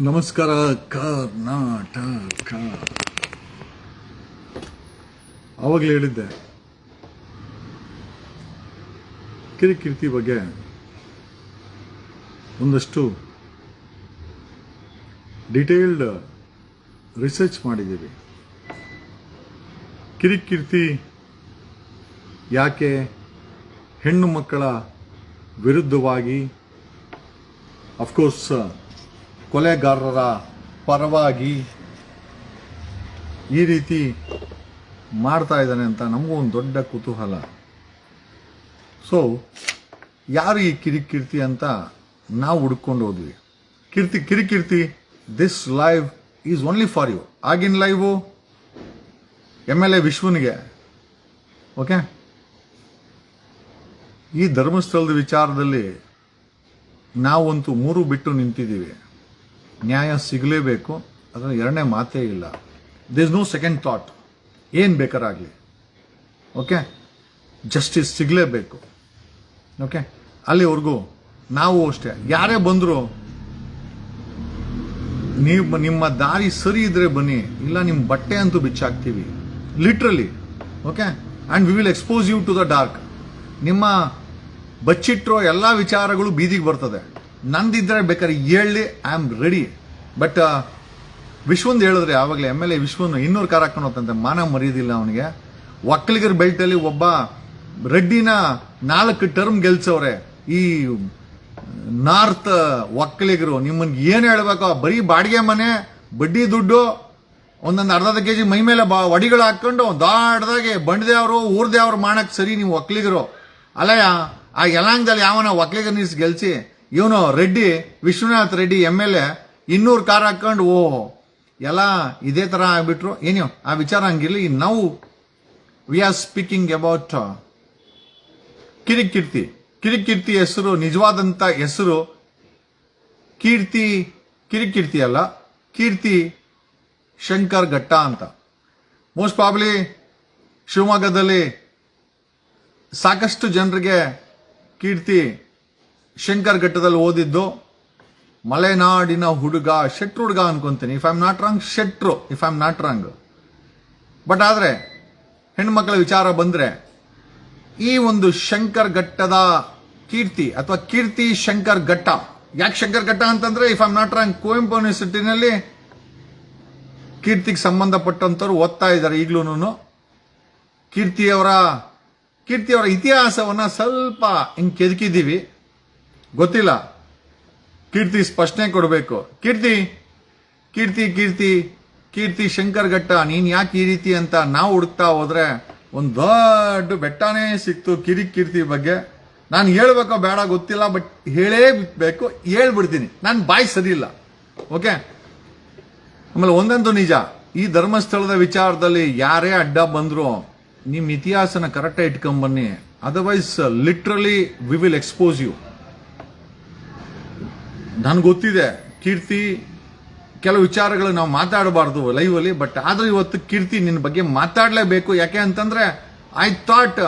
ನಮಸ್ಕಾರ ಕರ್ನಾಟಕ ಆವಾಗಲೇ ಹೇಳಿದ್ದೆ. ಕಿರಿಕಿರ್ತಿ ಬಗ್ಗೆ ಒಂದಷ್ಟು ಡಿಟೇಲ್ಡ್ ರಿಸರ್ಚ್ ಮಾಡಿದ್ದೀವಿ. ಕಿರಿಕಿರ್ತಿ ಯಾಕೆ ಹೆಣ್ಣು ಮಕ್ಕಳ ವಿರುದ್ಧವಾಗಿ ಅಫ್ಕೋರ್ಸ್ ಕೊಲೆಗಾರರ ಪರವಾಗಿ ಈ ರೀತಿ ಮಾಡ್ತಾ ಇದ್ದಾನೆ ಅಂತ ನಮಗೂ ಒಂದು ದೊಡ್ಡ ಕುತೂಹಲ. ಸೊ ಯಾರು ಈ ಕಿರಿಕಿರ್ತಿ ಅಂತ ನಾವು ಹುಡ್ಕೊಂಡು ಹೋದ್ವಿ. Keerthi, Kirikeerthi this live is only for you ಆಗಿನ ಲೈವು ಎಂ ಎಲ್ ಎ ವಿಶ್ವನಿಗೆ. ಓಕೆ ಈ ಧರ್ಮಸ್ಥಳದ ವಿಚಾರದಲ್ಲಿ ನಾವಂತೂ ಮೂರು ಬಿಟ್ಟು ನಿಂತಿದ್ದೀವಿ. ನ್ಯಾಯ ಸಿಗಲೇಬೇಕು ಅದರ ಎರಡನೇ ಮಾತೇ ಇಲ್ಲ. ದಿಸ್ ನೋ ಸೆಕೆಂಡ್ ಥಾಟ್ ಏನು ಬೇಕಾರಾಗಲಿ. ಓಕೆ ಜಸ್ಟಿಸ್ ಸಿಗಲೇಬೇಕು. ಓಕೆ ಅಲ್ಲಿವರೆಗೂ ನಾವು ಅಷ್ಟೇ. ಯಾರೇ ಬಂದರೂ ನೀವು ನಿಮ್ಮ ದಾರಿ ಸರಿ ಇದ್ರೆ ಬನ್ನಿ. ಇಲ್ಲ ನಿಮ್ಮ ಬಟ್ಟೆ ಅಂತೂ ಬಿಚ್ಚಾಕ್ತೀವಿ. Literally okay and we will expose you to the dark ನಿಮ್ಮ ಬಚ್ಚಿಟ್ಟಿರೋ ಎಲ್ಲ ವಿಚಾರಗಳು ಬೀದಿಗೆ ಬರ್ತದೆ. ನಂದಿದ್ರೆ ಬೇಕಾದ್ರೆ ಹೇಳಿ ಐ ಆಮ್ ರೆಡಿ ಬಟ್ ವಿಶ್ವಂದು ಹೇಳಿದ್ರೆ ಯಾವಾಗಲೇ ಎಂ ಎಲ್ ಎ ವಿಶ್ವನ್ ಇನ್ನೂರು ಕಾರ್ ಹಾಕೊಂಡು ಹೋಗ್ತಂತೆ ಮಾನ ಮರೆಯೋದಿಲ್ಲ ಅವನಿಗೆ. ಒಕ್ಕಲಿಗರ ಬೆಲ್ಟಲ್ಲಿ ಒಬ್ಬ ರೆಡ್ಡಿನ ನಾಲ್ಕು ಟರ್ಮ್ ಗೆಲ್ಸವ್ರೆ. ಈ, ನಾರ್ತ್ ಒಕ್ಕಲಿಗರು, ನಿಮ್ಮನ್ಗೆ ಏನು ಹೇಳಬೇಕು, ಬರೀ ಬಾಡಿಗೆ ಮನೆ, ಬಡ್ಡಿ ದುಡ್ಡು, ಒಂದೊಂದು ಅರ್ಧ ಕೆ ಜಿ ಮೈ ಮೇಲೆ ಬಾ, ವಡಿಗಳು ಹಾಕ್ಕೊಂಡು ದಾಡ್ದಾಗೆ ಬಂಡ್ದೇವ್ರು, ಊರ್ದೇವ್ರು ಮಾಡಕ್ಕೆ ಸರಿ ನೀವು ಒಕ್ಕಲಿಗರು. ಅಲ್ಲಯ್ಯ, ಆ ಯಲಾಂಗದಲ್ಲಿ ಯಾವನ ಒಕ್ಕಲಿಗರ ನೀಸ್ ಗೆಲ್ಸಿ ಇವನು Reddy, Vishwanath Reddy M L A, ಇನ್ನೂರು ಕಾರ್ ಹಾಕೊಂಡು ಓ ಎಲ್ಲ ಇದೇ ತರ ಆಗಿಬಿಟ್ರು. ಏನೋ ಆ ವಿಚಾರ ಹಂಗಿರಲಿ. ನಾವು we are speaking about Kirikeerthi. Kirikeerthi ಹೆಸರು, ನಿಜವಾದಂತ ಹೆಸರು, ಕೀರ್ತಿ, ಕಿರಿಕೀರ್ತಿ ಅಲ್ಲ, ಕೀರ್ತಿ ಶಂಕರ್ ಘಟ್ಟ ಅಂತ. ಮೋಸ್ಟ್ ಪ್ರಾಬ್ಲಿ ಶಿವಮೊಗ್ಗದಲ್ಲಿ ಸಾಕಷ್ಟು ಜನರಿಗೆ ಕೀರ್ತಿ ಶಂಕರ್ ಘಟ್ಟದಲ್ಲಿ ಓದಿದ್ದು, ಮಲೆನಾಡಿನ ಹುಡುಗ ಶೆಟ್ರು ಹುಡುಗ ಅನ್ಕೊಂತೀನಿ. If I am not wrong ಶೆಟ್ರು. If I am not wrong but ಆದರೆ, ಹೆಣ್ಮಕ್ಳ ವಿಚಾರ ಬಂದರೆ, ಈ ಒಂದು ಶಂಕರ್ ಘಟ್ಟದ ಕೀರ್ತಿ ಅಥವಾ ಕೀರ್ತಿ ಶಂಕರ್ ಘಟ್ಟ, ಯಾಕೆ ಶಂಕರ್ ಘಟ್ಟ ಅಂತಂದ್ರೆ if I'm not wrong Kuvempu ಯೂನಿವರ್ಸಿಟಿನಲ್ಲಿ ಕೀರ್ತಿಗೆ ಸಂಬಂಧಪಟ್ಟಂತವ್ರು ಓದ್ತಾ ಇದ್ದಾರೆ ಈಗಲೂ ಕೀರ್ತಿಯವರ ಕೀರ್ತಿಯವರ ಇತಿಹಾಸವನ್ನ ಸ್ವಲ್ಪ ಹಿಂಗೆ ಕೆದಕಿದ್ದೀವಿ. ಗೊತ್ತಿಲ್ಲ. ಕೀರ್ತಿ ಸ್ಪಷ್ಟನೆ ಕೊಡಬೇಕು. ಕೀರ್ತಿ ಕೀರ್ತಿ ಕೀರ್ತಿ ಕೀರ್ತಿ ಶಂಕರ್ ಘಟ್ಟ, ನೀನ್ ಯಾಕೆ ಈ ರೀತಿ ಅಂತ ನಾವು ಹುಡುಕ್ತಾ ಹೋದ್ರೆ ಒಂದು ದೊಡ್ಡ ಬೆಟ್ಟನೇ ಸಿಕ್ತು ಕಿರಿ ಕೀರ್ತಿ ಬಗ್ಗೆ. ನಾನು ಹೇಳ್ಬೇಕೋ ಬೇಡ ಗೊತ್ತಿಲ್ಲ, ಬಟ್ ಹೇಳೇ ಬೇಕು, ಹೇಳ್ಬಿಡ್ತೀನಿ. ನಾನು ಬಾಯಿ ಸರಿ ಇಲ್ಲ. ಓಕೆ? ಆಮೇಲೆ ಒಂದಂತೂ ನಿಜ. ಈ ಧರ್ಮಸ್ಥಳದ ವಿಚಾರದಲ್ಲಿ ಯಾರೇ ಅಡ್ಡ ಬಂದ್ರು ನಿಮ್ಮ ಇತಿಹಾಸನ ಕರೆಕ್ಟಾಗಿ ಇಟ್ಕೊಂಬನ್ನಿ otherwise literally we will expose you ನನ್ಗೆ ಗೊತ್ತಿದೆ, ಕೀರ್ತಿ, ಕೆಲವು ವಿಚಾರಗಳು ನಾವು ಮಾತಾಡಬಾರ್ದು ಲೈವಲ್ಲಿ ಬಟ್ ಆದರೂ ಇವತ್ತು ಕೀರ್ತಿ ನಿನ್ನ ಬಗ್ಗೆ ಮಾತಾಡಲೇಬೇಕು. ಯಾಕೆ ಅಂತಂದರೆ ಐ ಥಾಟ್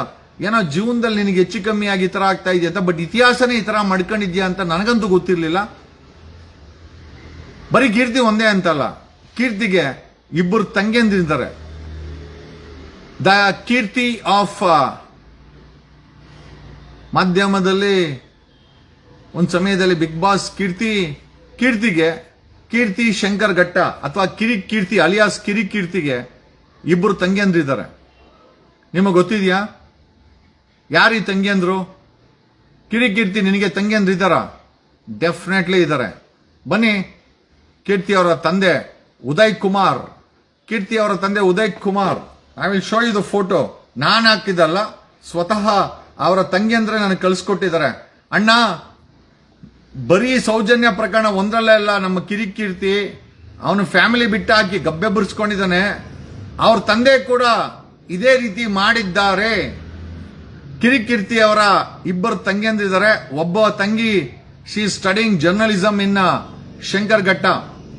ಏನೋ ಜೀವನದಲ್ಲಿ ನಿನಗೆ ಹೆಚ್ಚು ಕಮ್ಮಿ ಆಗಿ ಈ ಥರ ಆಗ್ತಾ ಇದೆಯಾ ಅಂತ ಬಟ್ ಇತಿಹಾಸನೇ ಈ ಥರ ಮಾಡ್ಕೊಂಡಿದ್ಯಾ ಅಂತ ನನಗಂತೂ ಗೊತ್ತಿರಲಿಲ್ಲ. ಬರೀ ಕೀರ್ತಿ ಒಂದೇ ಅಂತಲ್ಲ, ಕೀರ್ತಿಗೆ ಇಬ್ಬರು ತಂಗಿಯಂದಿದ್ದಾರೆ ದ ಕೀರ್ತಿ ಆಫ್ ಮಾಧ್ಯಮದಲ್ಲಿ ಒಂದು ಸಮಯದಲ್ಲಿ ಬಿಗ್ ಬಾಸ್ ಕೀರ್ತಿ, ಕೀರ್ತಿಗೆ, ಕೀರ್ತಿ ಶಂಕರ್ ಘಟ್ಟ ಅಥವಾ ಕಿರಿ ಕೀರ್ತಿ ಅಲಿಯಾಸ್ ಕಿರಿ ಕೀರ್ತಿಗೆ ಇಬ್ಬರು ತಂಗಿಯಂದ್ರಿದ್ದಾರೆ ನಿಮಗೆ ಗೊತ್ತಿದೆಯಾ? ಯಾರು ಈ ತಂಗಿಯಂದ್ರು? ಕಿರಿ ಕೀರ್ತಿ ನಿನಗೆ ತಂಗಿಯಂದ್ರಿದ್ದಾರ ಡೆಫಿನೆಟ್ಲಿ ಇದ್ದಾರೆ. ಬನ್ನಿ, ಕೀರ್ತಿ ಅವರ ತಂದೆ ಉದಯ್ ಕುಮಾರ್. ಕೀರ್ತಿ ಅವರ ತಂದೆ Uday Kumar. I will show you the photo ನಾನು ಹಾಕಿದ್ದಲ್ಲ, ಸ್ವತಃ ಅವರ ತಂಗಿಯಂದ್ರೆ ನನಗೆ ಕಳಿಸ್ಕೊಟ್ಟಿದ್ದಾರೆ. ಅಣ್ಣ ಬರೀ ಸೌಜನ್ಯ ಪ್ರಕರಣ ಒಂದರಲ್ಲೇ ಅಲ್ಲ, ನಮ್ಮ ಕಿರಿಕೀರ್ತಿ, ಅವನು ಫ್ಯಾಮಿಲಿ ಬಿಟ್ಟು ಹಾಕಿ ಗಬ್ಬೆ ಬುರ್ಸ್ಕೊಂಡಿದ್ದಾನೆ. ಅವ್ರ ತಂದೆ ಕೂಡ ಇದೇ ರೀತಿ ಮಾಡಿದ್ದಾರೆ. ಕಿರಿಕೀರ್ತಿ ಅವರ ಇಬ್ಬರು ತಂಗಿಯಂದಿದ್ದಾರೆ. ಒಬ್ಬ ತಂಗಿ ಶಿ ಸ್ಟಡಿಂಗ್ ಜರ್ನಲಿಸಮ್ ಇನ್ನ ಶಂಕರ್ ಘಟ್ಟ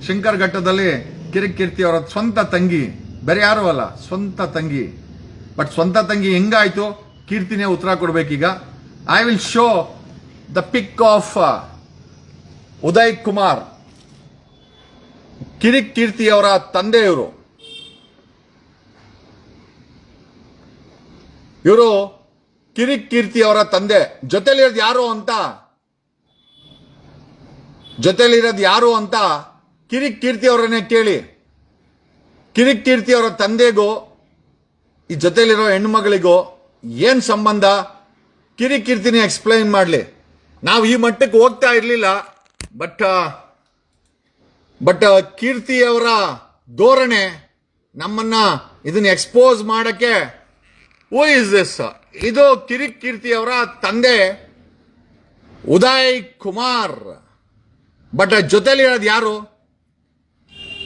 ಶಂಕರ್ ಘಟ್ಟದಲ್ಲಿ ಕಿರಿಕೀರ್ತಿ ಅವರ ಸ್ವಂತ ತಂಗಿ, ಬೇರೆ ಯಾರು ಅಲ್ಲ, ಸ್ವಂತ ತಂಗಿ. ಬಟ್ ಸ್ವಂತ ತಂಗಿ ಹೆಂಗಾಯ್ತು? ಕೀರ್ತಿನೇ ಉತ್ತರ ಕೊಡ್ಬೇಕೀಗ. I will show the pic of Uday Kumar, Kirik Keerthi ಅವರ ತಂದೆಯವರು. ಇವರು ಕಿರಿಕ್ ಕೀರ್ತಿ ಅವರ ತಂದೆ. ಜೊತೆಲಿರೋದು ಯಾರು ಅಂತ? ಜೊತೆಲಿರೋದು ಯಾರು ಅಂತ ಕಿರಿಕ್ ಕೀರ್ತಿ ಅವರನ್ನೇ ಕೇಳಿ. ಕಿರಿಕ್ ಕೀರ್ತಿ ಅವರ ತಂದೆಗೂ, ಈ ಜೊತೆಲಿರೋ ಹೆಣ್ಮಗಳಿಗೂ ಏನು ಸಂಬಂಧ? ಕಿರಿಕ್ ಕೀರ್ತಿನೇ ಎಕ್ಸ್ಪ್ಲೈನ್ ಮಾಡಲಿ. ನಾವು ಈ ಮಟ್ಟಕ್ಕೆ ಹೋಗ್ತಾ ಇರಲಿಲ್ಲ. ಬಟ್ ಬಟ್ ಕೀರ್ತಿ ಅವರ ಧೋರಣೆ ನಮ್ಮನ್ನ ಇದನ್ನ ಎಕ್ಸ್ಪೋಸ್ ಮಾಡಕ್ಕೆ ಓ ಇಸ್ ದಿಸ್ ಇದು ಕಿರಿಕ್ ಕೀರ್ತಿ ಅವರ ತಂದೆ ಉದಯ್ ಕುಮಾರ್. ಬಟ್ ಜೊತೆಲಿರೋದು ಯಾರು?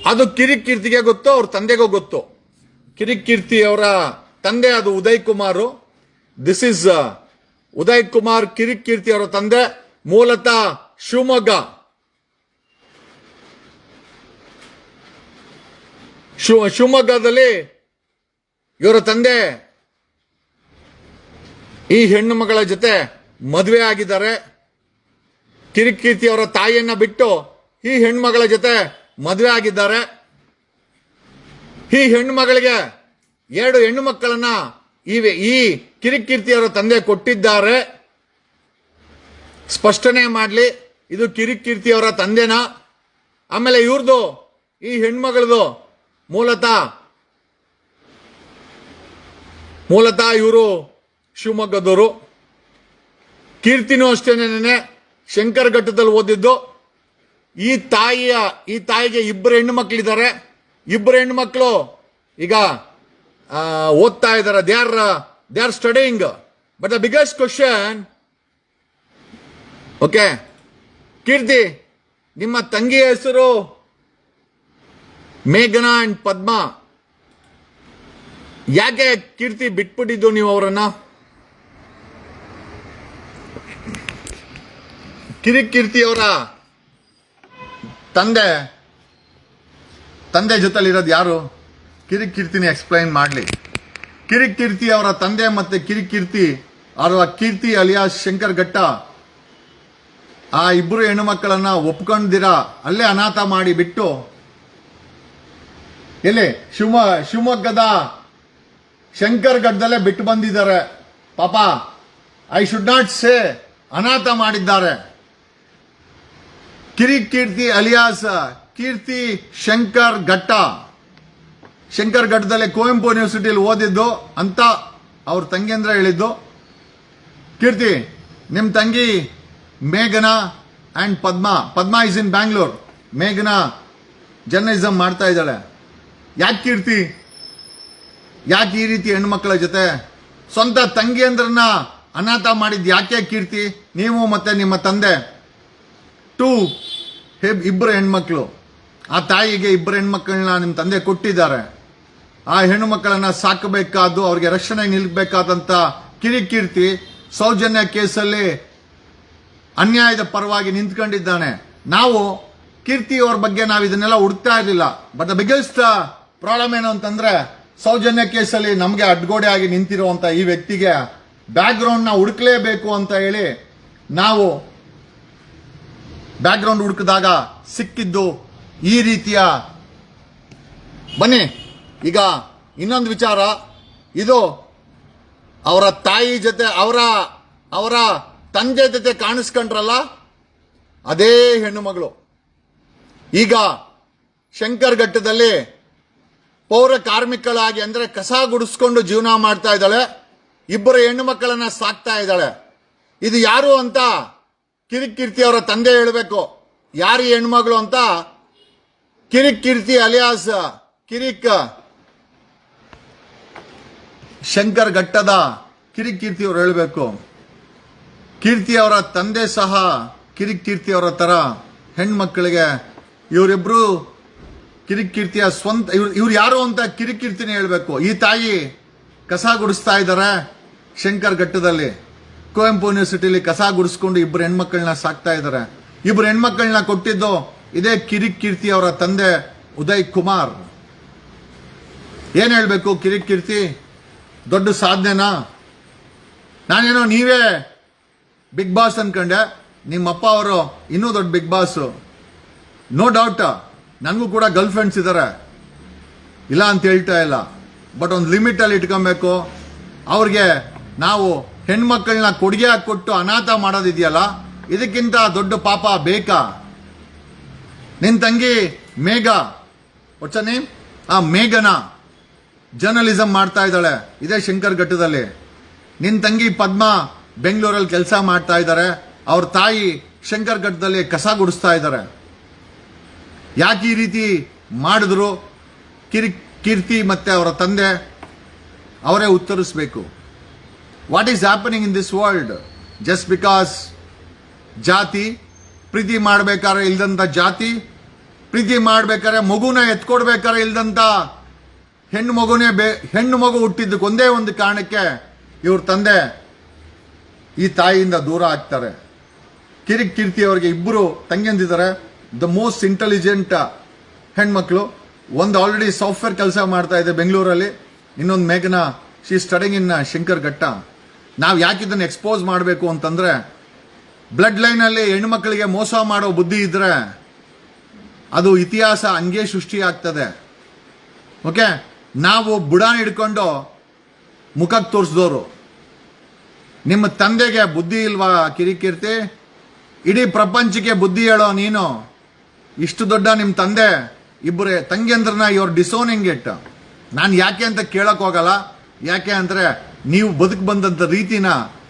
ಅದು ಕಿರಿಕ್ ಕೀರ್ತಿಗೆ ಗೊತ್ತು, ಅವ್ರ ತಂದೆಗೂ ಗೊತ್ತು. ಕಿರಿಕ್ ಕೀರ್ತಿ ಅವರ ತಂದೆ ಅದು ಉದಯ್ ಕುಮಾರ್. ದಿಸ್ ಇಸ್ ಉದಯ್ ಕುಮಾರ್ ಕಿರಿಕ್ ಕೀರ್ತಿ ಅವರ ತಂದೆ. ಮೂಲತಃ ಶಿವಮೊಗ್ಗ. ಶಿವ, ಶಿವಮೊಗ್ಗದಲ್ಲಿ ಇವರ ತಂದೆ ಈ ಹೆಣ್ಣು ಮಗಳ ಜೊತೆ ಮದುವೆ ಆಗಿದ್ದಾರೆ. ಕಿರಿಕೀರ್ತಿ ಅವರ ತಾಯಿಯನ್ನ ಬಿಟ್ಟು ಈ ಹೆಣ್ಮಗಳ ಜೊತೆ ಮದುವೆ ಆಗಿದ್ದಾರೆ. ಈ ಹೆಣ್ಣು ಮಗಳಿಗೆ ಎರಡು ಹೆಣ್ಣು ಮಕ್ಕಳನ್ನ ಇವೆ ಈ ಕಿರಿಕೀರ್ತಿ ಅವರ ತಂದೆ ಕೊಟ್ಟಿದ್ದಾರೆ. ಸ್ಪಷ್ಟನೆ ಮಾಡಲಿ. ಇದು ಕಿರಿಕೀರ್ತಿ ಅವರ ತಂದೆನಾ? ಆಮೇಲೆ ಇವ್ರದ್ದು ಈ ಹೆಣ್ಮಗಳದು, ಮೂಲತಃ ಮೂಲತಃ ಇವರು ಶಿವಮೊಗ್ಗದವರು. ಕೀರ್ತಿನೂ ಅಷ್ಟೇನೆ ಶಂಕರ್ ಘಟ್ಟದಲ್ಲಿ ಓದಿದ್ದು. ಈ ತಾಯಿಯ, ಈ ತಾಯಿಗೆ ಇಬ್ಬರು ಹೆಣ್ಣು ಮಕ್ಕಳಿದ್ದಾರೆ ಇಬ್ಬರು ಹೆಣ್ಣು ಮಕ್ಕಳು ಈಗ ಓದ್ತಾ ಇದ್ದಾರೆ. They are they are studying but the biggest question okay Keerthi, ನಿಮ್ಮ ತಂಗಿಯ ಹೆಸರು ಮೇಘನಾ ಅಂಡ್ ಪದ್ಮಾ. ಯಾಕೆ ಕೀರ್ತಿ ಬಿಟ್ಬಿಟ್ಟಿದ್ದು ನೀವು ಅವರನ್ನ? ಕಿರಿಕ್ ಕೀರ್ತಿ ಅವರ ತಂದೆ ತಂದೆ ಜೊತೆಲಿರೋದು ಯಾರು? ಕಿರಿಕ್ ಕೀರ್ತಿನ ಎಕ್ಸ್ಪ್ಲೈನ್ ಮಾಡಲಿ. ಕಿರಿಕ್ ಕೀರ್ತಿ ಅವರ ತಂದೆ ಮತ್ತೆ ಕಿರಿಕ್ ಕೀರ್ತಿ, ಅವರ ಕೀರ್ತಿ ಅಲಿಯಾಸ್ ಶಂಕರ್ ಘಟ್ಟ ಆ ಇಬ್ಬರು ಹೆಣ್ಣು ಮಕ್ಕಳನ್ನ ಒಪ್ಕೊಂಡಿರ ಅಲ್ಲೇ ಅನಾಥ ಮಾಡಿ ಬಿಟ್ಟು. ಎಲ್ಲಿ? ಶಿವ ಶಿವಮೊಗ್ಗದ ಶಂಕರ್ ಗಡ್ಡದಲ್ಲೇ ಬಿಟ್ಟು ಬಂದಿದ್ದಾರೆ. ಪಾಪ, ಐ ಶುಡ್ ನಾಟ್ ಸೇ ಅನಾಥ ಮಾಡಿದ್ದಾರೆ. ಕಿರಿ ಕೀರ್ತಿ ಅಲಿಯಾಸ್, ಕೀರ್ತಿ ಶಂಕರ್ ಘಟ್ಟ ಶಂಕರ್ ಘಟ್ಟದಲ್ಲಿ ಕುವೆಂಪು ಯೂನಿವರ್ಸಿಟಿಯಲ್ಲಿ ಓದಿದ್ದು, ಅಂತ ಅವ್ರ ತಂಗಿಯಂದ್ರ ಹೇಳಿದ್ದು. ಕೀರ್ತಿ ನಿಮ್ಮ ತಂಗಿ ಮೇಘನಾ and Padma. Padma is in Bangalore ಮೇಘನಾ ಜರ್ನಲಿಸಮ್ ಮಾಡ್ತಾ ಇದ್ದಾಳೆ. ಯಾಕೆ ಕೀರ್ತಿ? ಯಾಕೆ ಈ ರೀತಿ ಹೆಣ್ಮಕ್ಳ ಜೊತೆ ಸ್ವಂತ ತಂಗಿಯಂದ್ರನ್ನ ಅನಾಥ ಮಾಡಿದ್ದು ಯಾಕೆ ಕೀರ್ತಿ? ನೀವು ಮತ್ತೆ ನಿಮ್ಮ ತಂದೆ. ಟೂ ಇಬ್ಬರು ಹೆಣ್ಮಕ್ಳು. ಆ ತಾಯಿಗೆ ಇಬ್ಬರು ಹೆಣ್ಮಕ್ಳನ್ನ ನಿಮ್ಮ ತಂದೆ ಕೊಟ್ಟಿದ್ದಾರೆ. ಆ ಹೆಣ್ಣು ಮಕ್ಕಳನ್ನು ಸಾಕಬೇಕಾದ್ದು ಅವ್ರಿಗೆ ರಕ್ಷಣೆ ನಿಲ್ಬೇಕಾದಂಥ ಕಿರಿಕೀರ್ತಿ ಸೌಜನ್ಯ ಕೇಸಲ್ಲಿ ಅನ್ಯಾಯದ ಪರವಾಗಿ ನಿಂತ್ಕೊಂಡಿದ್ದಾನೆ. ನಾವು ಕೀರ್ತಿ ಅವ್ರ ಬಗ್ಗೆ ನಾವು ಇದನ್ನೆಲ್ಲ ಹುಡುಕ್ತಾ ಇರಲಿಲ್ಲ. ಬಟ್ ದ ಬಿಗ್ಗೆಸ್ಟ್ ಪ್ರಾಬ್ಲಮ್ ಏನು ಅಂತಂದ್ರೆ, ಸೌಜನ್ಯ ಕೇಸಲ್ಲಿ ನಮಗೆ ಅಡ್ಗೋಡೆ ಆಗಿ ನಿಂತಿರುವಂತ ಈ ವ್ಯಕ್ತಿಗೆ ಬ್ಯಾಕ್ನ ಹುಡುಕ್ಲೇಬೇಕು ಅಂತ ಹೇಳಿ ನಾವು ಬ್ಯಾಕ್ ಗ್ರೌಂಡ್ ಹುಡುಕಿದಾಗ ಸಿಕ್ಕಿದ್ದು ಈ ರೀತಿಯ ಬನ್ನಿ. ಈಗ ಇನ್ನೊಂದು ವಿಚಾರ. ಇದು ಅವರ ತಾಯಿ ಜೊತೆ, ಅವರ ಅವರ ತಂದೆ ಜೊತೆ ಕಾಣಿಸ್ಕೊಂಡ್ರಲ್ಲ, ಅದೇ ಹೆಣ್ಣು ಮಗಳು ಈಗ ಶಂಕರ್ ಘಟ್ಟದಲ್ಲಿ ಪೌರ ಕಾರ್ಮಿಕಳಾಗಿ ಅಂದರೆ ಕಸ ಗುಡಿಸ್ಕೊಂಡು ಜೀವನ ಮಾಡ್ತಾ ಇದ್ದಾಳೆ, ಇಬ್ಬರು ಹೆಣ್ಣು ಮಕ್ಕಳನ್ನು ಸಾಕ್ತಾ ಇದ್ದಾಳೆ. ಇದು ಯಾರು ಅಂತ ಕಿರಿಕೀರ್ತಿ ಅವರ ತಂದೆ ಹೇಳಬೇಕು. ಯಾರು ಹೆಣ್ಮಗಳು ಅಂತ? ಕಿರಿಕ್ ಕೀರ್ತಿ ಅಲಿಯಾಸ್ ಕಿರಿಕ್ ಶಂಕರ್ ಘಟ್ಟದ ಕಿರಿಕೀರ್ತಿ ಅವರು ಹೇಳಬೇಕು. ಕೀರ್ತಿ ಅವರ ತಂದೆ ಸಹ ಕಿರಿಕ್ ಕೀರ್ತಿ ಅವರ ತರ ಹೆಣ್ಮಕ್ಕಳಿಗೆ ಇವರಿಬ್ರು ಕಿರಿಕ್ ಕೀರ್ತಿಯ ಸ್ವಂತ, ಇವ್ರು ಇವ್ರು ಯಾರು ಅಂತ ಕಿರಿಕ್ ಕೀರ್ತಿನೇ ಹೇಳ್ಬೇಕು. ಈ ತಾಯಿ ಕಸ ಗುಡಿಸ್ತಾ ಇದ್ದಾರೆ ಶಂಕರ್ ಘಟ್ಟದಲ್ಲಿ. ಕುವೆಂಪು ಯೂನಿವರ್ಸಿಟಿಲಿ ಕಸ ಗುಡಿಸ್ಕೊಂಡು ಇಬ್ಬರು ಹೆಣ್ಮಕ್ಳನ್ನ ಸಾಕ್ತಾ ಇದ್ದಾರೆ. ಇಬ್ಬರು ಹೆಣ್ಮಕ್ಳನ್ನ ಕೊಟ್ಟಿದ್ದು ಇದೇ ಕಿರಿಕ್ ಕೀರ್ತಿ ಅವರ ತಂದೆ ಉದಯ್ ಕುಮಾರ್. ಏನು ಹೇಳಬೇಕು ಕಿರಿಕ್ ಕೀರ್ತಿ? ದೊಡ್ಡ ಸಾಧನೆನಾ? ನಾನೇನೋ ನೀವೇ ಬಿಗ್ ಬಾಸ್ ಅನ್ಕೊಂಡೆ. ನಿಮ್ಮಪ್ಪ ಅವರು ಇನ್ನೂ ದೊಡ್ಡ ಬಿಗ್ ಬಾಸ್ ನೋ ಡೌಟ್ ನನಗೂ ಕೂಡ ಗರ್ಲ್ ಫ್ರೆಂಡ್ಸ್ ಇದ್ದಾರೆ ಇಲ್ಲ ಅಂತ ಹೇಳ್ತಾ ಇಲ್ಲ. ಬಟ್ ಒಂದು ಲಿಮಿಟಲ್ಲಿ ಇಟ್ಕೊಬೇಕು. ಅವ್ರಿಗೆ ನಾವು ಹೆಣ್ಮಕ್ಳನ್ನ ಕೊಡುಗೆ ಕೊಟ್ಟು ಅನಾಥ ಮಾಡೋದಿದೆಯಲ್ಲ, ಇದಕ್ಕಿಂತ ದೊಡ್ಡ ಪಾಪ ಬೇಕಾ? ನಿನ್ ತಂಗಿ ಮೇಘ. ನೇಮ್ ಆ, ಮೇಘನ ಜರ್ನಲಿಸಮ್ ಮಾಡ್ತಾ ಇದ್ದಾಳೆ, ಇದೇ ಶಂಕರ್ ಘಟ್ಟದಲ್ಲಿ. ನಿನ್ ತಂಗಿ ಪದ್ಮ ಬೆಂಗಳೂರಲ್ಲಿ ಕೆಲಸ ಮಾಡ್ತಾ ಇದ್ದಾರೆ. ಅವ್ರ ತಾಯಿ ಶಂಕರ್ ಘಟ್ಟದಲ್ಲಿ ಕಸ ಗುಡಿಸ್ತಾ ಇದ್ದಾರೆ. ಯಾಕೆ ಈ ರೀತಿ ಮಾಡಿದ್ರು? ಕಿರಿ, ಕೀರ್ತಿ ಮತ್ತು ಅವರ ತಂದೆ ಅವರೇ ಉತ್ತರಿಸಬೇಕು. What is happening in this world just because ಜಾತಿ, ಪ್ರೀತಿ ಮಾಡಬೇಕಾದ್ರೆ ಇಲ್ದಂಥ ಜಾತಿ, ಪ್ರೀತಿ ಮಾಡಬೇಕಾದ್ರೆ ಮಗುನ ಎತ್ಕೊಡ್ಬೇಕಾದ್ರೆ ಇಲ್ದಂಥ ಹೆಣ್ಣು ಮಗುನೇ ಬೇ, ಹೆಣ್ಣು ಮಗು ಹುಟ್ಟಿದ್ದಕ್ಕೆ ಒಂದೇ ಒಂದು ಕಾರಣಕ್ಕೆ ಇವ್ರ ತಂದೆ ಈ ತಾಯಿಯಿಂದ ದೂರ ಆಗ್ತಾರೆ. ಕಿರಿಕ್ ಕೀರ್ತಿ ಅವರಿಗೆ ಇಬ್ಬರು ತಂಗಿಯಂದಿದ್ದಾರೆ ದ ಮೋಸ್ಟ್ ಇಂಟೆಲಿಜೆಂಟ್ ಹೆಣ್ಮಕ್ಳು. ಒಂದು ಆಲ್ರೆಡಿ ಸಾಫ್ಟ್ವೇರ್ ಕೆಲಸ ಮಾಡ್ತಾ ಇದೆ ಬೆಂಗಳೂರಲ್ಲಿ. ಇನ್ನೊಂದು ಮೇಘನ she studying in Shankar Ghatta ನಾವು ಯಾಕೆ ಇದನ್ನು ಎಕ್ಸ್ಪೋಸ್ ಮಾಡಬೇಕು ಅಂತಂದ್ರೆ ಬ್ಲಡ್ ಲೈನಲ್ಲಿ ಹೆಣ್ಮಕ್ಳಿಗೆ ಮೋಸ ಮಾಡೋ ಬುದ್ಧಿ ಇದ್ದರೆ ಅದು ಇತಿಹಾಸ ಹಂಗೆ ಸೃಷ್ಟಿ ಆಗ್ತದೆ. ಓಕೆ ನಾವು ಬುಡಾನ್ ಹಿಡ್ಕೊಂಡು ಮುಖಕ್ಕೆ ತೋರಿಸಿದವರು ನಿಮ್ಮ ತಂದೆಗೆ ಬುದ್ಧಿ ಇಲ್ವಾ ಕಿರಿಕಿರ್ತಿ? ಇಡೀ ಪ್ರಪಂಚಕ್ಕೆ ಬುದ್ಧಿ ಹೇಳೋ ನೀನು? ಇಷ್ಟು ದೊಡ್ಡ ನಿಮ್ಮ ತಂದೆ, ಇಬ್ಬರೇ ತಂಗಿಯಂದ್ರನ್ನ ಇವ್ರ ಡಿಸೋನಿಂಗ್ ಇಟ್ ನಾನು ಯಾಕೆ ಅಂತ ಕೇಳಕ್ ಹೋಗಲ್ಲ. ಯಾಕೆ ಅಂದರೆ ನೀವು ಬದುಕು ಬಂದಂಥ ರೀತಿನ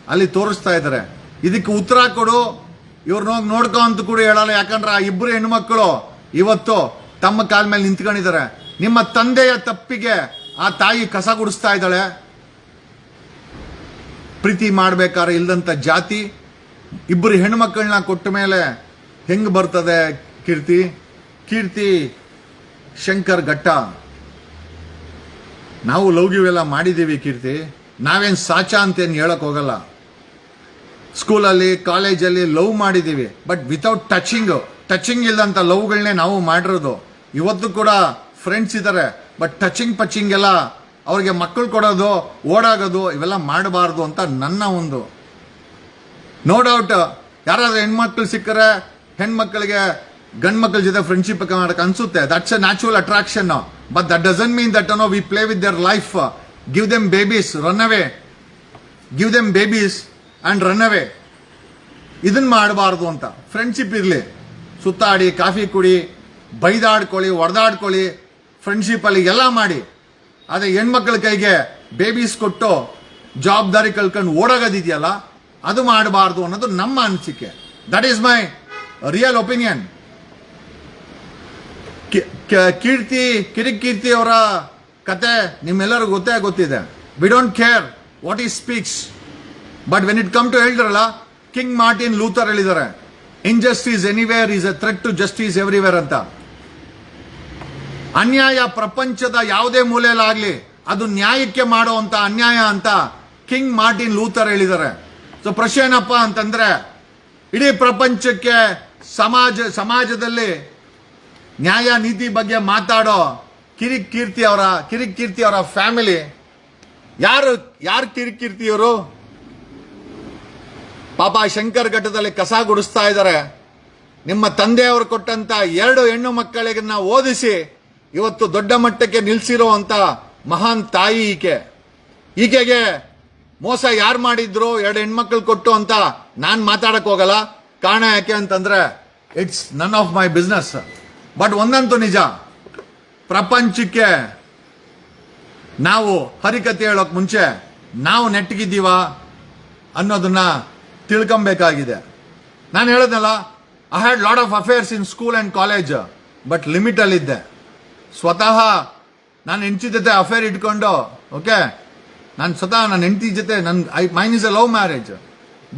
ಅಲ್ಲಿ ತೋರಿಸ್ತಾ ಇದ್ದಾರೆ. ಇದಕ್ಕೆ ಉತ್ತರ ಕೊಡು. ಇವ್ರನ್ನ ಹೋಗಿ ನೋಡ್ಕೊ ಅಂತ ಕೂಡ ಹೇಳಲ್ಲ. ಯಾಕಂದ್ರೆ ಆ ಇಬ್ಬರು ಹೆಣ್ಮಕ್ಳು ಇವತ್ತು ತಮ್ಮ ಕಾಲ ಮೇಲೆ ನಿಂತ್ಕೊಂಡಿದ್ದಾರೆ. ನಿಮ್ಮ ತಂದೆಯ ತಪ್ಪಿಗೆ ಆ ತಾಯಿ ಕಸ ಗುಡಿಸ್ತಾ ಇದ್ದಾಳೆ. ಪ್ರೀತಿ ಮಾಡಬೇಕಾದ್ರೆ ಇಲ್ಲದಂಥ ಜಾತಿ, ಇಬ್ಬರು ಹೆಣ್ಮಕ್ಕಳನ್ನ ಕೊಟ್ಟ ಮೇಲೆ ಹೆಂಗ್ ಬರ್ತದೆ ಕೀರ್ತಿ? ಕೀರ್ತಿ ಶಂಕರ್ ಘಟ್ಟ. ನಾವು ಲೌಗಿವೆಲ್ಲ ಮಾಡಿದ್ದೀವಿ ಕೀರ್ತಿ. ನಾವೇನು ಸಾಚಾ ಅಂತೇನು ಹೇಳಕ್ ಹೋಗಲ್ಲ. ಸ್ಕೂಲಲ್ಲಿ, ಕಾಲೇಜಲ್ಲಿ ಲವ್ ಮಾಡಿದ್ದೀವಿ. ಬಟ್ ವಿತೌಟ್ ಟಚಿಂಗ್ ಟಚಿಂಗ್ ಇಲ್ಲದಂಥ ಲವ್ಗಳನ್ನೇ ನಾವು ಮಾಡಿರೋದು. ಇವತ್ತು ಕೂಡ ಫ್ರೆಂಡ್ಸ್ ಇದ್ದಾರೆ ಬಟ್ ಟಚಿಂಗ್ ಪಚಿಂಗ್ ಎಲ್ಲ ಅವ್ರಿಗೆ ಮಕ್ಕಳು ಕೊಡೋದು, ಓಡಾಗೋದು, ಇವೆಲ್ಲ ಮಾಡಬಾರ್ದು ಅಂತ ನನ್ನ ಒಂದು ನೋ ಡೌಟ್ ಯಾರಾದರೂ ಹೆಣ್ಮಕ್ಳು ಸಿಕ್ಕರೆ ಹೆಣ್ಮಕ್ಳಿಗೆ ಗಂಡು ಮಕ್ಕಳ ಜೊತೆ ಫ್ರೆಂಡ್ಶಿಪ್ ಮಾಡೋಕೆ ಅನ್ಸುತ್ತೆ. That's a natural attraction but that doesn't mean that no we play with their life give them babies run away give them babies and run away ಇದನ್ನ ಮಾಡಬಾರ್ದು ಅಂತ. ಫ್ರೆಂಡ್ಶಿಪ್ ಇರಲಿ. ಸುತ್ತಾಡಿ, ಕಾಫಿ ಕುಡಿ, ಬೈದಾಡ್ಕೊಳ್ಳಿ ಹೊಡೆದಾಡ್ಕೊಳ್ಳಿ ಫ್ರೆಂಡ್ಶಿಪ್ ಅಲ್ಲಿ ಎಲ್ಲ ಮಾಡಿ. ಅದೇ ಹೆಣ್ಮಕ್ಳ ಕೈಗೆ ಬೇಬೀಸ್ ಕೊಟ್ಟು ಜವಾಬ್ದಾರಿ ಕಳ್ಕೊಂಡು ಓಡೋಗೋದಿದೆಯಲ್ಲ ಅದು ಮಾಡಬಾರ್ದು ಅನ್ನೋದು ನಮ್ಮ ಅನಿಸಿಕೆ. That is my real opinion Keerthi Kirik Keerthi ಅವರ ಕತೆ ನಿಮ್ಮೆಲ್ಲರಿಗೂ ಗೊತ್ತೇ ಗೊತ್ತಿದೆ. We don't care what is speaks but when it come to ಹೇಳಿದ್ರಲ್ಲ ಕಿಂಗ್ ಮಾರ್ಟಿನ್ ಲೂಥರ್ ಹೇಳಿದ್ದಾರೆ injustice anywhere is a threat to justice everywhere ಅಂತ. ಅನ್ಯಾಯ ಪ್ರಪಂಚದ ಯಾವುದೇ ಮೂಲೆಯಲ್ಲಾಗಲಿ ಅದು ನ್ಯಾಯಕ್ಕೆ ಮಾಡುವಂತ ಅನ್ಯಾಯ ಅಂತ ಕಿಂಗ್ ಮಾರ್ಟಿನ್ ಲೂಥರ್ ಹೇಳಿದ್ದಾರೆ. ಸೊ ಪ್ರಶ್ನೆ ಏನಪ್ಪ ಅಂತಂದ್ರೆ, ಇಡೀ ಪ್ರಪಂಚಕ್ಕೆ ಸಮಾಜ, ಸಮಾಜದಲ್ಲಿ ನ್ಯಾಯ ನೀತಿ ಬಗ್ಗೆ ಮಾತಾಡೋ ಕಿರಿಕ್ ಕೀರ್ತಿ ಅವರ ಕಿರಿಕ್ ಕೀರ್ತಿ ಅವರ ಫ್ಯಾಮಿಲಿ, ಯಾರು ಯಾರು ಕಿರಿಕ್ ಕೀರ್ತಿಯವರು ಪಾಪ ಶಂಕರ್ ಘಟ್ಟದಲ್ಲಿ ಕಸ ಗುಡಿಸ್ತಾ ಇದ್ದಾರೆ. ನಿಮ್ಮ ತಂದೆಯವರು ಕೊಟ್ಟಂತ ಎರಡು ಹೆಣ್ಣು ಮಕ್ಕಳಿಗನ್ನ ಓದಿಸಿ ಇವತ್ತು ದೊಡ್ಡ ಮಟ್ಟಕ್ಕೆ ನಿಲ್ಸಿರುವಂತ ಮಹಾನ್ ತಾಯಿ ಈಕೆ. ಈಕೆಗೆ ಮೋಸ ಯಾರು ಮಾಡಿದ್ರು, ಎರಡು ಹೆಣ್ಮಕ್ಳು ಕೊಟ್ಟು ಅಂತ ನಾನು ಮಾತಾಡಕ್ ಹೋಗಲ್ಲ. ಕಾರಣ ಯಾಕೆ ಅಂತಂದ್ರೆ it's none of my business but ಒಂದಂತೂ ನಿಜ. ಪ್ರಪಂಚಕ್ಕೆ ನಾವು ಹರಿಕತೆ ಹೇಳೋಕ್ ಮುಂಚೆ ನಾವು ನೆಟ್ಟಗಿದ್ದೀವ ಅನ್ನೋದನ್ನ ತಿಳ್ಕೊಬೇಕಾಗಿದೆ. ನಾನು ಹೇಳದ್ನಲ್ಲ I had lot of affairs in school and college but limit ಅಲ್ಲಿದ್ದೆ. ಸ್ವತಃ ನಾನು ಹೆಂಡತಿ ಜೊತೆ ಅಫೇರ್ ಇಟ್ಕೊಂಡು ಓಕೆ ನಾನು ಸ್ವತಃ ನನ್ನ ಹೆಂಡತಿ ಜೊತೆ ನನ್ನ I mine is a love marriage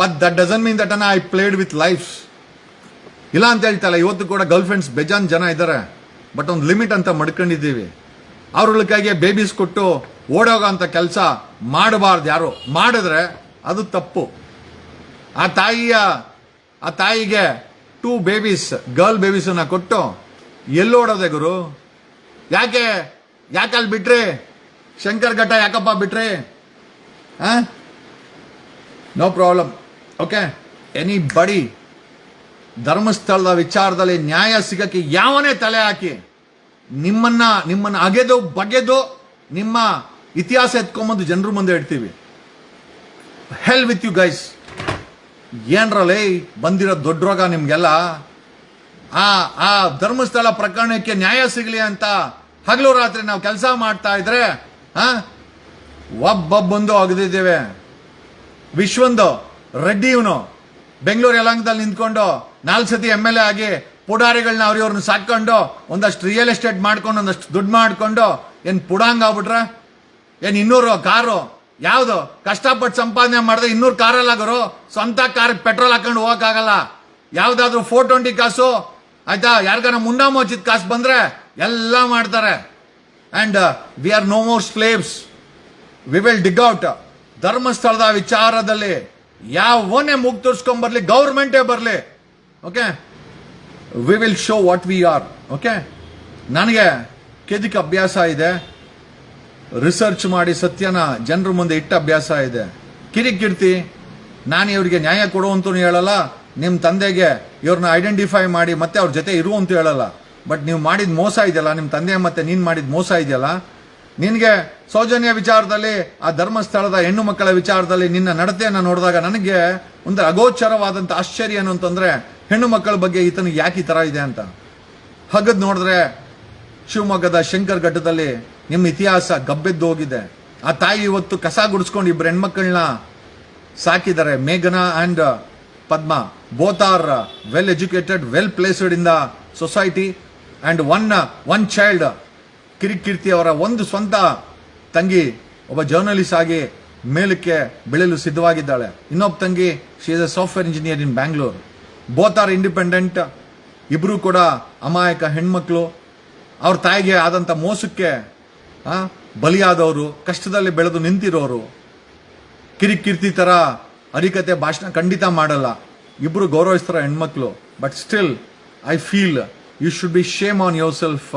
but that doesn't mean that I played with life ಇಲ್ಲ ಅಂತ ಹೇಳ್ತಲ್ಲ, ಇವತ್ತು ಕೂಡ ಗರ್ಲ್ ಫ್ರೆಂಡ್ಸ್ ಬೇಜಾನ್ ಜನ ಇದ್ದಾರೆ. ಬಟ್ ಒಂದು ಲಿಮಿಟ್ ಅಂತ ಮಡ್ಕೊಂಡಿದ್ದೀವಿ. ಅವ್ರಗಳಿಗಾಗಿ ಬೇಬೀಸ್ ಕೊಟ್ಟು ಓಡೋಗೋ ಅಂತ ಕೆಲಸ ಮಾಡಬಾರ್ದು ಯಾರು. ಮಾಡಿದ್ರೆ ಅದು ತಪ್ಪು. ಆ ತಾಯಿಯ, ಆ ತಾಯಿಗೆ ಟೂ ಬೇಬೀಸ್ ಗರ್ಲ್ ಬೇಬೀಸನ್ನು ಕೊಟ್ಟು ಎಲ್ಲೋಡೋದೆ ಗುರು? ಯಾಕೆ? ಯಾಕೆ ಅಲ್ಲಿ ಬಿಟ್ರಿ? ಶಂಕರ್ ಘಟ್ಟ ಯಾಕಪ್ಪ ಬಿಟ್ರಿ? ನೋ ಪ್ರಾಬ್ಲಮ್ ಓಕೆ ಎನಿ ಬಡಿ ಧರ್ಮಸ್ಥಳದ ವಿಚಾರದಲ್ಲಿ ನ್ಯಾಯ ಸಿಗಕ್ಕೆ ಯಾವನೇ ತಲೆ ಹಾಕಿ, ನಿಮ್ಮನ್ನ ನಿಮ್ಮನ್ನ ಅಗೆದು, ಬಗೆದು, ನಿಮ್ಮ ಇತಿಹಾಸ ಎತ್ಕೊಂಬಂದು ಜನರ ಮುಂದೆ ಇಡ್ತೀವಿ. ಹೆಲ್ ವಿತ್ ಯು ಗೈಸ್ ಏನ್ರಲ್ಲಿ ಬಂದಿರೋ ದೊಡ್ಡ ರೋಗ ನಿಮ್ಗೆಲ್ಲ? ಆ ಆ ಧರ್ಮಸ್ಥಳ ಪ್ರಕರಣಕ್ಕೆ ನ್ಯಾಯ ಸಿಗಲಿ ಅಂತ ಹಗಲು ರಾತ್ರಿ ನಾವು ಕೆಲಸ ಮಾಡ್ತಾ ಇದ್ರೆ ಆ ಒಬ್ಬೊಬ್ಬೊಂದು ಅಗದಿದ್ದೇವೆ. ವಿಶ್ವಂದು ರೆಡ್ಡಿ ಇವನು ಬೆಂಗಳೂರು ಯಲಂಗದಲ್ಲಿ ನಿಂತ್ಕೊಂಡು ನಾಲ್ಕು ಸತಿ ಎಂ ಎಲ್ ಎ ಆಗಿ ಪುಡಾರಿಗಳನ್ನ ಅವ್ರ ಇವ್ರನ್ನ ಸಾಕೊಂಡು ಒಂದಷ್ಟು ರಿಯಲ್ ಎಸ್ಟೇಟ್ ಮಾಡ್ಕೊಂಡು, ಒಂದಷ್ಟು ದುಡ್ಡು ಮಾಡ್ಕೊಂಡು ಏನ್ ಪುಡಾಂಗ್ ಆಗ್ಬಿಟ್ರ? ಏನ್ ಇನ್ನೂರು ಕಾರು? ಯಾವುದು? ಕಷ್ಟಪಟ್ಟು ಸಂಪಾದನೆ ಮಾಡಿದ್ರೆ ಇನ್ನೂರು ಕಾರಲ್ಲಾಗರು? ಸ್ವಂತ ಕಾರ್ ಪೆಟ್ರೋಲ್ ಹಾಕೊಂಡು ಹೋಗೋಕ್ಕಾಗಲ್ಲ. ಯಾವುದಾದ್ರೂ ಫೋರ್ ಟ್ವೆಂಟಿ ಕಾಸು, ಆಯ್ತಾ? ಯಾರಿಗಾರ ಮುಂಡಾ ಮೋಚಿದ ಕಾಸು ಬಂದ್ರೆ ಎಲ್ಲ ಮಾಡ್ತಾರೆ. And we are no more slaves we will dig out ಧರ್ಮಸ್ಥಳದ ವಿಚಾರದಲ್ಲಿ ಯಾವನೇ ಮುಗ್ ತೋರಿಸ್ಕೊಂಡ್ ಬರ್ಲಿ ಗೌರ್ಮೆಂಟೇ ಬರಲಿ okay we will show what we are okay ನನಗೆ ಕೆದಿಕ್ ಅಭ್ಯಾಸ ಇದೆ. ರಿಸರ್ಚ್ ಮಾಡಿ ಸತ್ಯನ ಜನರ ಮುಂದೆ ಇಟ್ಟ ಅಭ್ಯಾಸ ಇದೆ. ಕಿರಿಕಿರ್ತಿ ನಾನು ಇವ್ರಿಗೆ ನ್ಯಾಯ ಕೊಡುವಂತ ಹೇಳಲ್ಲ ನಿಮ್ಮ ತಂದೆಗೆ ಇವ್ರನ್ನ ಐಡೆಂಟಿಫೈ ಮಾಡಿ ಮತ್ತೆ ಅವ್ರ ಜೊತೆ ಇರು ಅಂತ ಹೇಳಲ್ಲ. ಬಟ್ ನೀವು ಮಾಡಿದ ಮೋಸ ಇದೆಯಲ್ಲ, ನಿಮ್ಮ ತಂದೆ ಮತ್ತೆ ನೀನು ಮಾಡಿದ ಮೋಸ ಇದೆಯಲ್ಲ, ನಿನಗೆ ಸೌಜನ್ಯ ವಿಚಾರದಲ್ಲಿ, ಆ ಧರ್ಮಸ್ಥಳದ ಹೆಣ್ಣು ಮಕ್ಕಳ ವಿಚಾರದಲ್ಲಿ ನಿನ್ನ ನಡತೆಯನ್ನು ನೋಡಿದಾಗ ನನಗೆ ಒಂದು ಅಗೋಚರವಾದಂಥ ಆಶ್ಚರ್ಯ ಏನು ಅಂತಂದರೆ, ಹೆಣ್ಣು ಮಕ್ಕಳ ಬಗ್ಗೆ ಈತನಿಗೆ ಯಾಕೆ ಈ ಥರ ಇದೆ ಅಂತ. ಹಗದ್ ನೋಡಿದ್ರೆ ಶಿವಮೊಗ್ಗದ ಶಂಕರ್ ಘಟ್ಟದಲ್ಲಿ ನಿಮ್ಮ ಇತಿಹಾಸ ಗಬ್ಬೆದ್ದು ಹೋಗಿದೆ. ಆ ತಾಯಿ ಇವತ್ತು ಕಸ ಗುಡಿಸ್ಕೊಂಡು ಇಬ್ಬರು ಹೆಣ್ಮಕ್ಳನ್ನ ಸಾಕಿದ್ದಾರೆ. ಮೇಘನಾ and Padma both are well educated well placed in the society and one one child Kirikeerthi ಅವರ ಒಂದು ಸ್ವಂತ ತಂಗಿ, ಒಬ್ಬ ಜರ್ನಲಿಸ್ಟ್ ಆಗಿ ಮೇಲಕ್ಕೆ ಬೆಳೆಯಲು ಸಿದ್ಧವಾಗಿದ್ದಾಳೆ. ಇನ್ನೊಬ್ಬ ತಂಗಿ she is a software engineer in Bangalore both are independent ಇಬ್ಬರೂ ಕೂಡ ಅಮಾಯಕ ಹೆಣ್ಮಕ್ಳು. ಅವ್ರ ತಾಯಿಗೆ ಆದಂಥ ಮೋಸಕ್ಕೆ ಬಲಿಯಾದವರು, ಕಷ್ಟದಲ್ಲಿ ಬೆಳೆದು ನಿಂತಿರೋರು. ಕಿರಿಕಿರ್ತಿ ಥರ ಅರಿಕತೆ ಭಾಷಣ ಖಂಡಿತ ಮಾಡಲ್ಲ. ಇಬ್ಬರು ಗೌರವಿಸ್ತಾರೆ ಹೆಣ್ಮಕ್ಳು. But still I feel you should be shame on yourself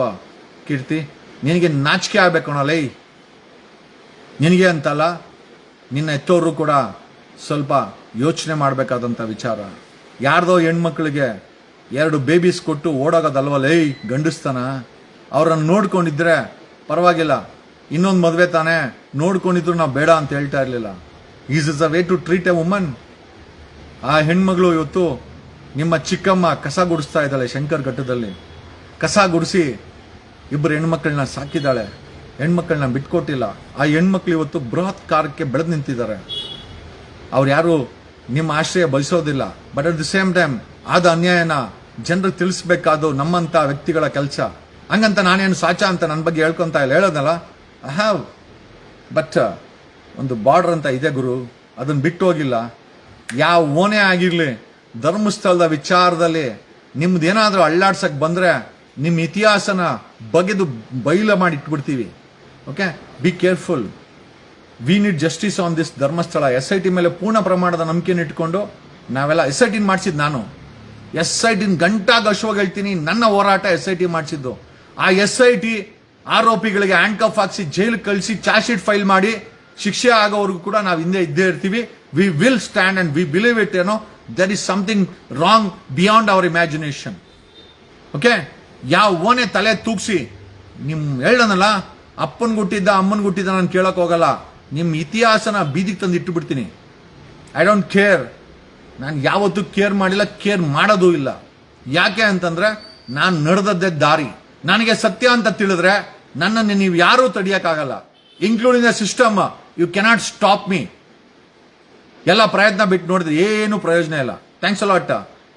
Keerthi ನಿನಗೆ ನಾಚಿಕೆ ಆಗಬೇಕು ಲೈ. ನಿನಗೆ ಅಂತಲ್ಲ, ನಿನ್ನ ಎತ್ತೋರು ಕೂಡ ಸ್ವಲ್ಪ ಯೋಚನೆ ಮಾಡಬೇಕಾದಂಥ ವಿಚಾರ. ಯಾರ್ದೋ ಹೆಣ್ಮಕ್ಳಿಗೆ ಎರಡು ಬೇಬೀಸ್ ಕೊಟ್ಟು ಓಡೋಗೋದಲ್ವ ಲೈ, ಗಂಡಿಸ್ತಾನ? ಅವರನ್ನು ನೋಡ್ಕೊಂಡಿದ್ರೆ ಪರವಾಗಿಲ್ಲ. ಇನ್ನೊಂದು ಮದುವೆ ತಾನೇ ನೋಡ್ಕೊಂಡಿದ್ರು ನಾವು ಬೇಡ ಅಂತ ಹೇಳ್ತಾ ಇರಲಿಲ್ಲ. Is is a way to treat a woman ಆ ಹೆಣ್ಮಗಳು ಇವತ್ತು ನಿಮ್ಮ ಚಿಕ್ಕಮ್ಮ ಕಸ ಗುಡಿಸ್ತಾ ಇದ್ದಾಳೆ ಶಂಕರ್ ಘಟ್ಟದಲ್ಲಿ. ಕಸ ಗುಡಿಸಿ ಇಬ್ಬರು ಹೆಣ್ಮಕ್ಳನ್ನ ಸಾಕಿದ್ದಾಳೆ. ಹೆಣ್ಮಕ್ಳನ್ನ ಬಿಟ್ಕೊಟ್ಟಿಲ್ಲ. ಆ ಹೆಣ್ಮಕ್ಳು ಇವತ್ತು ಬೃಹತ್ ಕಾರ್ಯಕ್ಕೆ ಬೆಳೆದು ನಿಂತಿದ್ದಾರೆ. ಅವ್ರು ಯಾರು ನಿಮ್ಮ ಆಶ್ರಯ ಬಯಸೋದಿಲ್ಲ. But at the same time ಆದ ಅನ್ಯಾಯನ ಜನರಿಗೆ ತಿಳಿಸ್ಬೇಕಾದ್ರು ನಮ್ಮಂತ ವ್ಯಕ್ತಿಗಳ ಕೆಲಸ. ಹಂಗಂತ ನಾನೇನು ಸಾಚ ಅಂತ ನನ್ನ ಬಗ್ಗೆ ಹೇಳ್ಕೊಂತ ಇಲ್ಲ. ಹೇಳೋದಲ್ಲ? ಐ ಹ್ಯಾವ್ ಬಟ್ ಒಂದು ಬಾರ್ಡರ್ ಅಂತ ಇದೆ ಗುರು. ಅದನ್ನ ಬಿಟ್ಟು ಹೋಗಿಲ್ಲ. ಯಾವ ಓನೇ ಆಗಿರ್ಲಿ ಧರ್ಮಸ್ಥಳದ ವಿಚಾರದಲ್ಲಿ ನಿಮ್ದೇನಾದರೂ ಅಳ್ಳಾಡ್ಸಕ್ ಬಂದರೆ ನಿಮ್ಮ ಇತಿಹಾಸನ ಬಗೆದು ಬೈಲ ಮಾಡಿ ಇಟ್ಬಿಡ್ತೀವಿ. Okay be careful we need justice on this Dharmasthala. S I T ಮೇಲೆ ಪೂರ್ಣ ಪ್ರಮಾಣದ ನಂಬಿಕೆನ ಇಟ್ಕೊಂಡು ನಾವೆಲ್ಲ ಎಸ್ ಐ ಟಿನ ಮಾಡಿಸಿದ್ದು ನಾನು. ಎಸ್ ಐ ಟಿನ ಗಂಟಾ ಗಶವಾಗಿ ಹೇಳ್ತೀನಿ. ನನ್ನ ಹೋರಾಟ ಎಸ್ ಐ ಟಿ ಮಾಡಿಸಿದ್ದು. ಆ ಎಸ್ ಐ ಟಿ ಆರೋಪಿಗಳಿಗೆ ಹ್ಯಾಂಡ್ ಕಫ್ ಹಾಕಿಸಿ ಜೈಲು ಕಳಿಸಿ ಚಾರ್ಜ್ ಶೀಟ್ ಫೈಲ್ ಮಾಡಿ ಶಿಕ್ಷೆ ಆಗೋವರೆಗೂ ಕೂಡ ನಾವು ಹಿಂದೆ ಇದ್ದೇ ಇರ್ತೀವಿ. We will stand and we believe it ಏನೋ there is something wrong beyond our imagination okay ಯಾವ ಓನೆ ತಲೆ ತೂಗಿಸಿ, ನಿಮ್ ಹೇಳನಲ್ಲ ಅಪ್ಪನ ಗುಟ್ಟಿದ್ದ, ಅಮ್ಮನ ಗುಟ್ಟಿದ್ದ ನಾನು ಕೇಳಕ್ ಹೋಗಲ್ಲ. ನಿಮ್ ಇತಿಹಾಸನ ಬೀದಿಗೆ ತಂದು ಇಟ್ಟು ಬಿಡ್ತೀನಿ ಐ ಡೋಂಟ್ ಕೇರ್ ನಾನು ಯಾವತ್ತೂ ಕೇರ್ ಮಾಡಿಲ್ಲ, ಕೇರ್ ಮಾಡೋದೂ ಇಲ್ಲ. ಯಾಕೆ ಅಂತಂದ್ರೆ, ನಾನು ನಡೆದದ್ದೇ ದಾರಿ. ನನಗೆ ಸತ್ಯ ಅಂತ ತಿಳಿದ್ರೆ ನನ್ನನ್ನು ನೀವು ಯಾರೂ ತಡಿಯಕ್ಕಾಗಲ್ಲ. Including the system you cannot stop me ಎಲ್ಲ ಪ್ರಯತ್ನ ಬಿಟ್ಟು ನೋಡಿದ್ರೆ ಏನು ಪ್ರಯೋಜನ ಇಲ್ಲ. Thanks a lot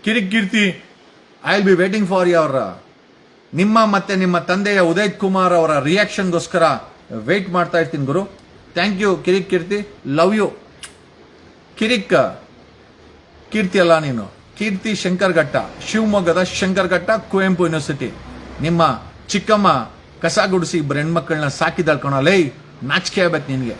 Kirikeerthi I will be waiting for your ನಿಮ್ಮ ಮತ್ತೆ ನಿಮ್ಮ ತಂದೆಯ ಉದಯ್ ಕುಮಾರ್ ಅವರ ರಿಯಾಕ್ಷನ್ಗೋಸ್ಕರ ವೇಟ್ ಮಾಡ್ತಾ ಇರ್ತೀನಿ ಗುರು. Thank you Kirik Keerthi. Love you Kirik, Keerthi ಅಲ್ಲ ನೀನು. ಕೀರ್ತಿ ಶಂಕರ್ಘಟ್ಟ, ಶಿವಮೊಗ್ಗದ ಶಂಕರ್ಘಟ್ಟ, ಕುವೆಂಪು ಯೂನಿವರ್ಸಿಟಿ ನಿಮ್ಮ ಚಿಕ್ಕಮ್ಮ ಕಸ ಗುಡಿಸಿ ಇಬ್ಬರು ಹೆಣ್ಮಕ್ಳನ್ನ ಲೈ, ನಾಚಿಕೆ ಆಗ್ಬೇಕು ನಿನ್ಗೆ.